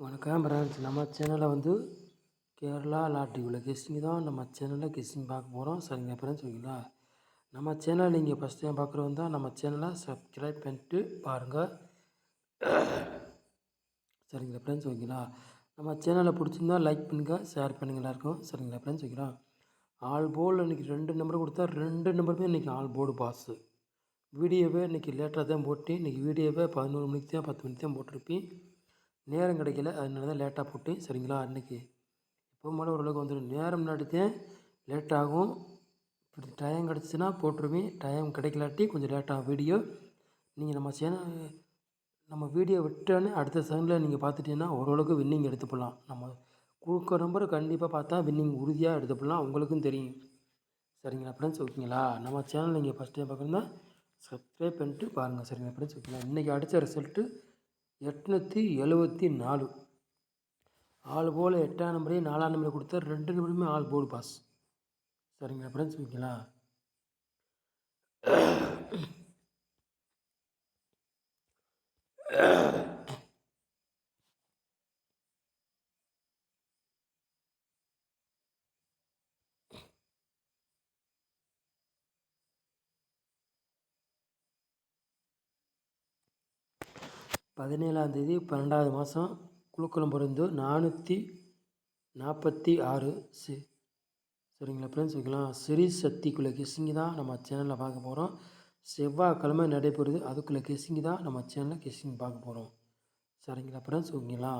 வணக்கம் பிரான்ஸ் நம்ம சேனலில் வந்து கேரளா லாட்ரி உள்ள கெஸ்டிங் தான். நம்ம சேனலில் கெஸ்டிங் பார்க்க போகிறோம் சரிங்க ஃப்ரெண்ட்ஸ் ஓகேங்களா நம்ம சேனல் நீங்கள் ஃபஸ்ட் டைம் பார்க்குறவங்க தான் நம்ம சேனலை சப்ஸ்கிரைப் பண்ணிட்டு பாருங்கள் சரிங்களா ஃப்ரெண்ட்ஸ் ஓகேங்களா நம்ம சேனலை பிடிச்சிருந்தா லைக் பண்ணுங்கள் ஷேர் பண்ணுங்கள் எல்லாருக்கும். சரிங்களா ஃப்ரெண்ட்ஸ் ஓகேங்களா ஆல் போர்டில் இன்றைக்கி ரெண்டு நம்பர் கொடுத்தா ரெண்டு நம்பருமே இன்றைக்கி ஆல் போர்டு பாஸு வீடியோவே இன்றைக்கி லேட்டாக தான் போட்டு இன்றைக்கி வீடியோவே பதினோரு மணிக்கு தான் பத்து மணிக்கு தான் போட்டிருப்பேன். நேரம் கிடைக்கல அதனால தான் லேட்டாக போட்டேன் சரிங்களா அன்றைக்கி இப்போ மேலே ஓரளவுக்கு வந்துடும் நேரம் முன்னாடித்தேன் லேட் ஆகும். இப்படி டைம் கிடச்சிச்சின்னா போட்டுருவேன் டைம் கிடைக்கலாட்டி கொஞ்சம் லேட்டாகும் வீடியோ நீங்கள் நம்ம சேனல் நம்ம வீடியோ விட்டோன்னே அடுத்த செகண்டில் நீங்கள் பார்த்துட்டீங்கன்னா ஓரளவுக்கு வின்னிங் எடுத்துப்படலாம். நம்ம கொடுக்குற நம்பர் கண்டிப்பாக பார்த்தா வின்னிங் உறுதியாக எடுத்துப்படலாம். உங்களுக்கும் தெரியும். சரிங்களா ஃப்ரெண்ட்ஸ் ஓகேங்களா நம்ம சேனல் நீங்கள் ஃபஸ்ட் டைம் பார்க்குறதா சப்ஸ்கிரைப் பண்ணிட்டு பாருங்கள் சரிங்களா ஃப்ரெண்ட்ஸ் ஓகேங்களா இன்றைக்கி அடித்த ரிசல்ட்டு எட்நூற்றி எழுபத்தி நாலு. ஆள் போல் எட்டாம் நம்பரையும் நாலாம் நம்பரை கொடுத்தா ரெண்டு நம்பருமே ஆள் போர்டு பாஸ் சரிங்களா ஃப்ரெண்ட்ஸ் ஓகேங்களா? பதினேழாந்தேதி பன்னெண்டாவது மாதம் குழுக்களம் பிறந்து நானூற்றி நாற்பத்தி ஆறு சி. சரிங்களா ஃப்ரெண்ட்ஸ் ஓகேங்களா? சிறி சக்திக்குள்ளே கெஸ்ஸிங்கு தான் நம்ம சேனலில் பார்க்க போகிறோம் செவ்வாய்க்கிழமை நடைபெறுது. அதுக்குள்ளே கெஸ்ஸிங்கு தான் நம்ம சேனலில் கெஸ்ஸிங் பார்க்க போகிறோம் சரிங்களா ஃப்ரெண்ட்ஸ் ஓகேங்களா?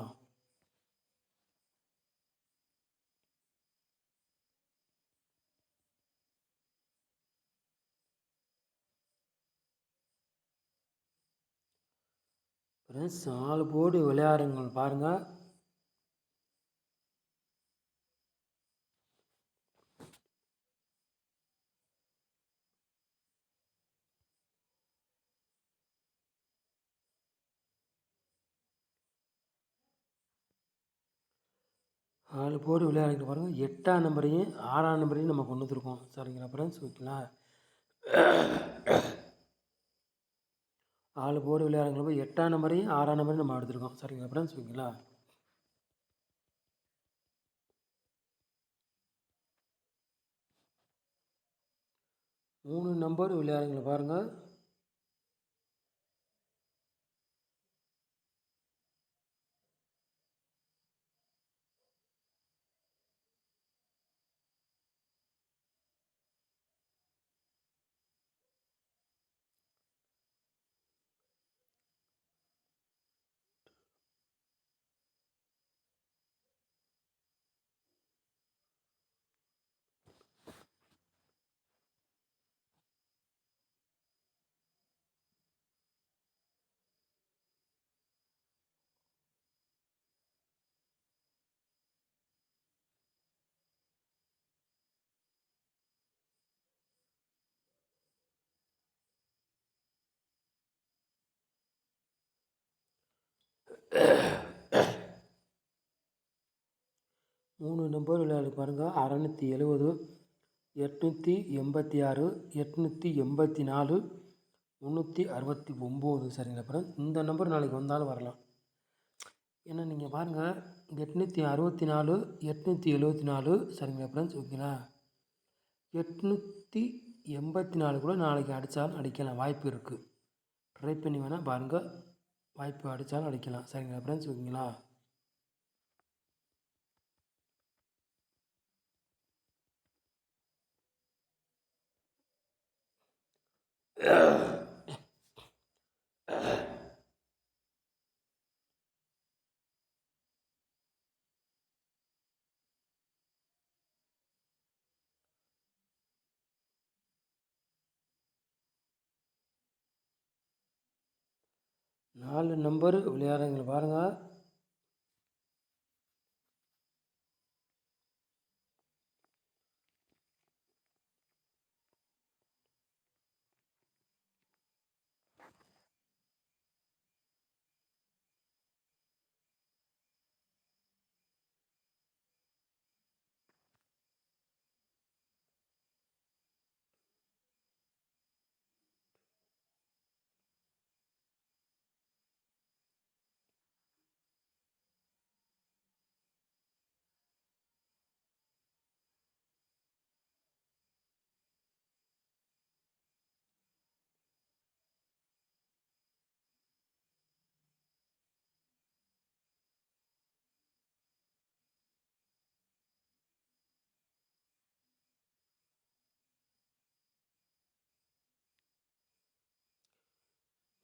ஃப்ரெண்ட்ஸ் நாலு போர்டு விளையாடுங்க பாருங்கள் நாலு போடு விளையாடுங்க பாருங்கள் எட்டாம் நம்பரையும் ஆறாம் நம்பரையும் நம்ம கொண்டு வந்துருக்கோம். சரிங்களா ஃப்ரெண்ட்ஸ் ஓகேங்களா? நாலு போர்டு விளையாடுங்கள போய் எட்டாம் நம்பரையும் ஆறாம் நம்பரையும் நம்ம எடுத்துருக்கோம். சரிங்களா ஃப்ரெண்ட்ஸ் ஓகேங்களா மூணு நம்பர் விளையாடுங்களை பாருங்கள் மூணு நம்பர் விளையாடு பாருங்கள் அறநூற்றி எழுபது எட்நூற்றி எண்பத்தி ஆறு எட்நூற்றி எண்பத்தி நாலு முந்நூற்றி அறுபத்தி ஒம்பது. சரிங்களா அப்புறம் இந்த நம்பர் நாளைக்கு வந்தாலும் வரலாம். ஏன்னா நீங்கள் பாருங்கள் எட்நூற்றி அறுபத்தி நாலு எட்நூற்றி எழுபத்தி நாலு. சரிங்களா ஃப்ரெண்ட்ஸ் ஓகேங்களா எட்நூற்றி எண்பத்தி நாலு கூட நாளைக்கு அடித்தாலும் அடிக்கலாம். வாய்ப்பு இருக்குது ட்ரை பண்ணி வேணால் பாருங்கள் வாய்ப்பு அடித்தாலும் அடிக்கலாம். சரிங்களா ஃப்ரெண்ட்ஸ் ஓகேங்களா நாலு நம்பரு விளையாடுறவங்களை பாருங்கள்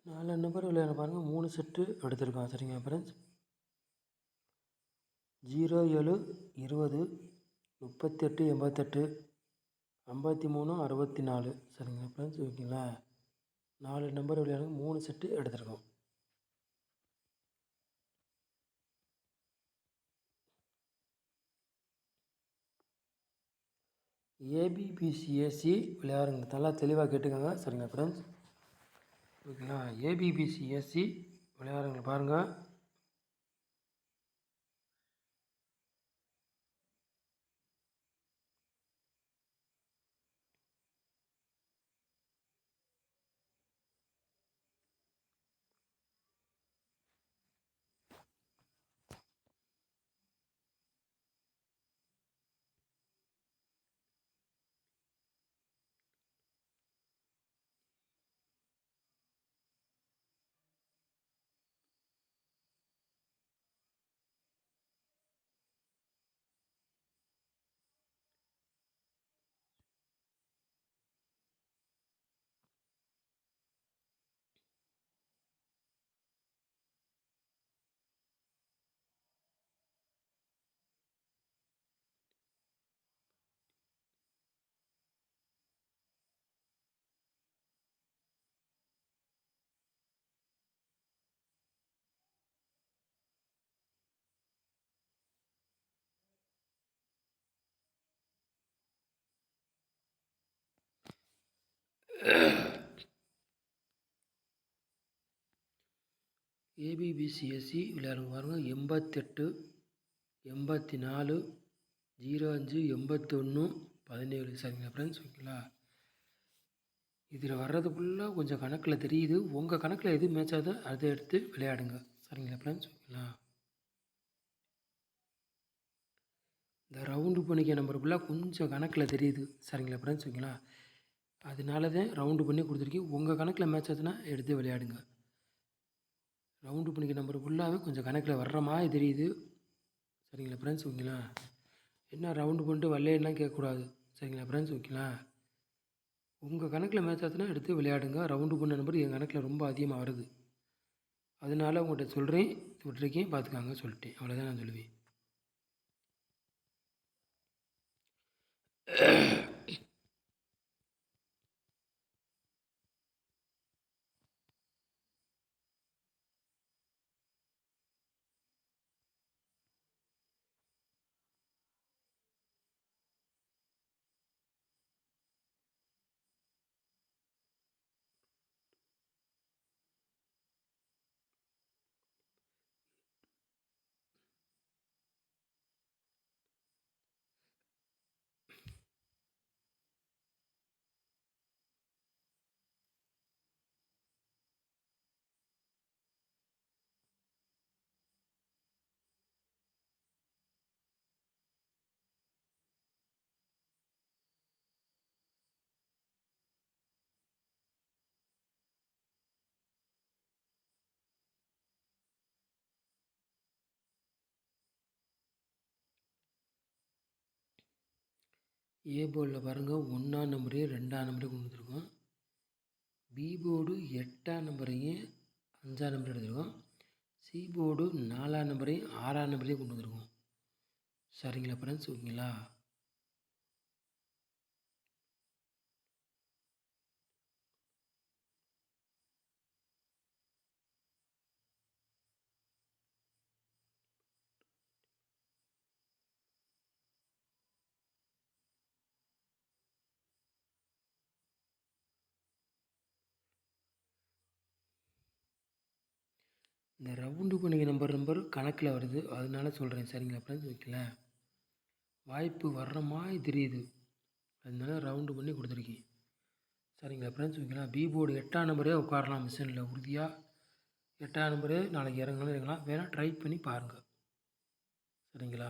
நாலு நம்பர் விளையாட பாருங்கள் மூணு செட்டு எடுத்திருக்கோம் சரிங்க ஃப்ரெண்ட்ஸ் ஜீரோ ஏழு இருபது முப்பத்தெட்டு எண்பத்தெட்டு ஐம்பத்தி மூணு அறுபத்தி நாலு சரிங்க ஃப்ரெண்ட்ஸ் ஓகேங்களா? நாலு நம்பர் விளையாட மூணு செட்டு எடுத்திருக்கோம். ஏபிபிசிஏசி விளையாடுங்க. நல்லா தெளிவாக கேட்டுக்கோங்க. சரிங்க ஃப்ரெண்ட்ஸ் ஓகேங்களா ஏபிபிசிஎஸ்சி விளையாடுங்க பாருங்கள். ஏபிபிசிஎஸ்சி விளையாடுங்க பாருங்கள் எண்பத்தெட்டு எண்பத்தி நாலு ஜீரோ அஞ்சு எண்பத்தொன்று பதினேழு. சரிங்களா ஃப்ரெண்ட்ஸ் ஓகேங்களா? இதில் வர்றதுக்குள்ளே கொஞ்சம் கணக்கில் தெரியுது. உங்கள் கணக்கில் எது மேட்ச் ஆகுதோ அதை எடுத்து விளையாடுங்க. சரிங்களா ஃப்ரெண்ட்ஸ் ஓகேங்களா? இந்த ரவுண்டு பண்ணிக்க நம்பருக்குள்ளே கொஞ்சம் கணக்கில் தெரியுது. சரிங்களா ஃப்ரெண்ட்ஸ் ஓகேங்களா? அதனால தான் ரவுண்டு பண்ணி கொடுத்துருக்கேன். உங்கள் கணக்கில் மேட்ச் ஆச்சுன்னா எடுத்து விளையாடுங்க. ரவுண்டு பண்ணிக்க நம்பர் ஃபுல்லாகவே கொஞ்சம் கணக்கில் வர்ற மாதிரி தெரியுது. சரிங்களா ஃப்ரெண்ட்ஸ் ஓகேங்களா? என்ன ரவுண்டு பண்ணிட்டு வரலேன்னா கேட்கக்கூடாது. சரிங்களா ஃப்ரெண்ட்ஸ் ஓகேங்களா? உங்கள் கணக்கில் மேட்ச் ஆச்சுன்னா எடுத்து விளையாடுங்க. ரவுண்டு பண்ண நம்பர் என் கணக்கில் ரொம்ப அதிகமாக வருது. அதனால உங்கள்கிட்ட சொல்கிறேன் விட்டுருக்கேன் பார்த்துக்காங்க சொல்லிட்டேன். அவ்வளோதான் நான் சொல்லுவேன். ஏ போர்டில் பாருங்கள் ஒன்றாம் நம்பரையும் ரெண்டாம் நம்பரையும் கொண்டு வந்துருக்கோம். பி போர்டு எட்டாம் நம்பரையும் அஞ்சாம் நம்பரையும் எடுத்துருக்கோம். சி போர்டு நாலாம் நம்பரையும் ஆறாம் நம்பரையும் கொண்டு வந்திருக்கோம். சரிங்களா ஃப்ரெண்ட்ஸ் ஓகேங்களா? இந்த ரவுண்டு பண்ணிக்க நம்பர் நம்பர் கணக்கில் வருது. அதனால சொல்கிறேன் சரிங்களா ஃப்ரெண்ட்ஸ் ஓகேங்களா? வாய்ப்பு வர்ற மாதிரி தெரியுது. அதனால ரவுண்டு பண்ணி கொடுத்துருக்கேன் சரிங்களா ஃப்ரெண்ட்ஸ் ஓகேங்களா? பி போர்டு எட்டாம் நம்பரே உட்காரலாம் மிஷினில். உறுதியாக எட்டாம் நம்பரே நாளைக்கு இறங்கணும் இறங்கலாம் வேணால் ட்ரை பண்ணி பாருங்கள் சரிங்களா?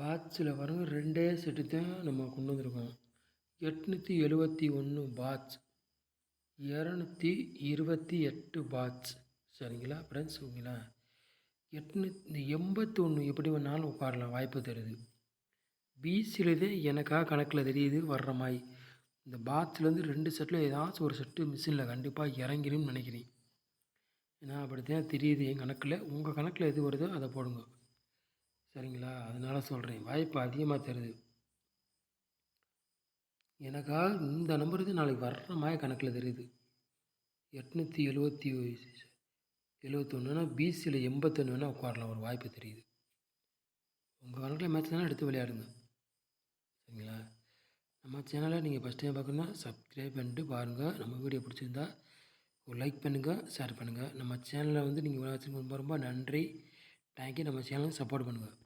பாட்ஸில் பாருங்க ரெண்டே செட்டு தான் நம்ம கொண்டு வந்திருக்கோம். எட்நூற்றி எழுபத்தி ஒன்று பாட்ச் இரநூத்தி இருபத்தி எட்டு பாட்ச் சரிங்களா ஃப்ரெண்ட்ஸ் ஓகேங்களா? எட்நூத்தி இந்த எண்பத்தி ஒன்று எப்படி வேணாலும் உட்காரலாம் வாய்ப்பு தருது. பிசிலதே தான் எனக்காக கணக்கில் தெரியுது வர்ற மாதிரி. இந்த பாத்லேருந்து ரெண்டு செட்டில் ஏதாச்சும் ஒரு செட்டு மிஷினில் கண்டிப்பாக இறங்கிரும்னு நினைக்கிறேன். ஏன்னா அப்படி தான் தெரியுது என் கணக்கில். உங்கள் கணக்கில் எது வருதோ அதை போடுங்க. சரிங்களா? அதனால சொல்கிறேன் வாய்ப்பு அதிகமாக தருது. எனக்காக இந்த நம்பர் தான் நாளைக்கு வர்ற மாதிரி கணக்கில் தெரியுது எட்நூற்றி எழுபத்தி எழுபத்தொன்னுனா பிசியில் எண்பத்தொன்று வேணால் உட்காரலாம். ஒரு வாய்ப்பு தெரியுது. உங்கள் கணக்கில் மேட்ச் தானே எடுத்து விளையாடுங்க. சரிங்களா? நம்ம சேனலை நீங்கள் ஃபஸ்ட் டைம் பார்க்கணுன்னா சப்ஸ்கிரைப் பண்ணிட்டு பாருங்கள் நம்ம வீடியோ பிடிச்சிருந்தா ஒரு லைக் பண்ணுங்கள் ஷேர் பண்ணுங்கள் நம்ம சேனலை வந்து நீங்கள் வச்சுருக்க ரொம்ப ரொம்ப நன்றி. தேங்க்யூ நம்ம சேனலுக்கு சப்போர்ட் பண்ணுங்கள்